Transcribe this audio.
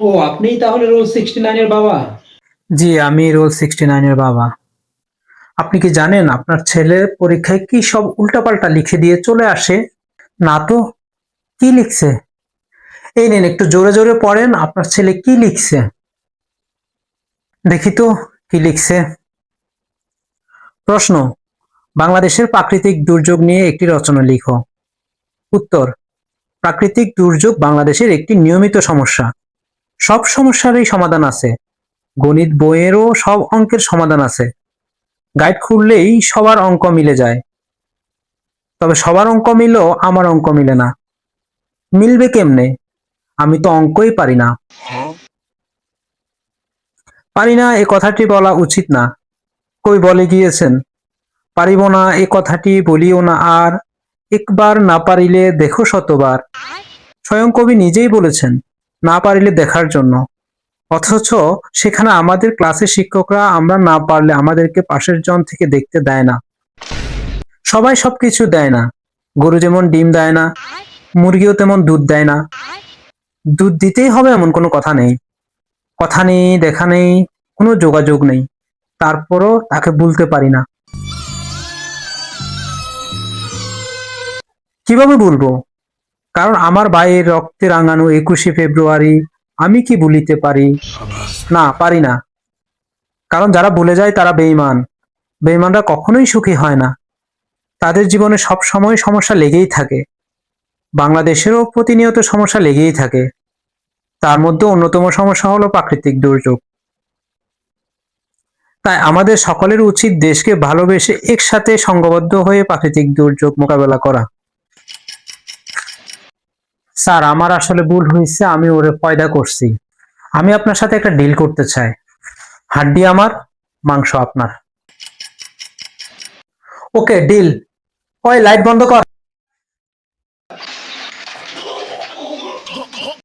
ও, আপনিই তাহলে role sixty নাইনের বাবা? জি আমি রোল সিক্সটি নাইনের বাবা। আপনি কি জানেন আপনার ছেলে পরীক্ষায় কি সব উল্টাপাল্টা লিখে দিয়ে চলে আসে? না তো, কি লিখছে? এই নিন, একটু জোরে জোরে পড়েন, আপনার ছেলে কি লিখছে? দেখি তো, কি লিখছে। প্রশ্ন, বাংলাদেশের প্রাকৃতিক দুর্যোগ নিয়ে একটি রচনা লিখো। উত্তর, প্রাকৃতিক দুর্যোগ বাংলাদেশের একটি নিয়মিত সমস্যা। সব সমস্যারই সমাধান আছে। গণিত বইয়েরও সব অঙ্কের সমাধান আছে। গাইড খুললেই সবার অঙ্ক মিলে যায়। তবে সবার অঙ্ক মিলেও আমার অঙ্ক মিলে না। মিলবে কেমনে? আমি তো অঙ্কই পারি না। পারি না এ কথাটি বলা উচিত না। কই বলে গিয়েছেন? পারিব না এ কথাটি বলিও না আর। একবার না পারিলে দেখো শতবার। স্বয়ং কবি নিজেই বলেছেন না পারিলে দেখার জন্য। অথচ সেখানে আমাদের ক্লাসের শিক্ষকরা আমরা না পারলে আমাদেরকে পাশের জন থেকে দেখতে দেয় না। সবাই সবকিছু দেয় না। গরু যেমন ডিম দেয় না, মুরগিও তেমন দুধ দেয় না। দুধ দিতেই হবে এমন কোনো কথা নেই। কথা নেই, দেখা নেই, কোনো যোগাযোগ নেই। তারপরও তাকে বলতে পারি না। কীভাবে বলব কারণ আমার ভাইয়ের রক্তে রাঙানো একুশে ফেব্রুয়ারি আমি কি ভুলিতে পারি? না পারি না। কারণ যারা ভুলে যায় তারা বেঈমান। বেঈমানরা কখনোই সুখী হয় না। তাদের জীবনে সব সময় সমস্যা লেগেই থাকে। বাংলাদেশেরও প্রতিনিয়ত সমস্যা লেগেই থাকে। তার মধ্যে অন্যতম সমস্যা হলো প্রাকৃতিক দুর্যোগ। তাই আমাদের সকলের উচিত দেশকে ভালোবেসে একসাথে সংঘবদ্ধ হয়ে প্রাকৃতিক দুর্যোগ মোকাবেলা করা। স্যার, আমার আসলে ভুল হয়েছে, আমি ওরে পয়দা করছি। আমি আপনার সাথে একটা ডিল করতে চাই। হাড্ডি আমার, মাংস আপনার। ওকে ডিল ওই লাইট বন্ধ কর।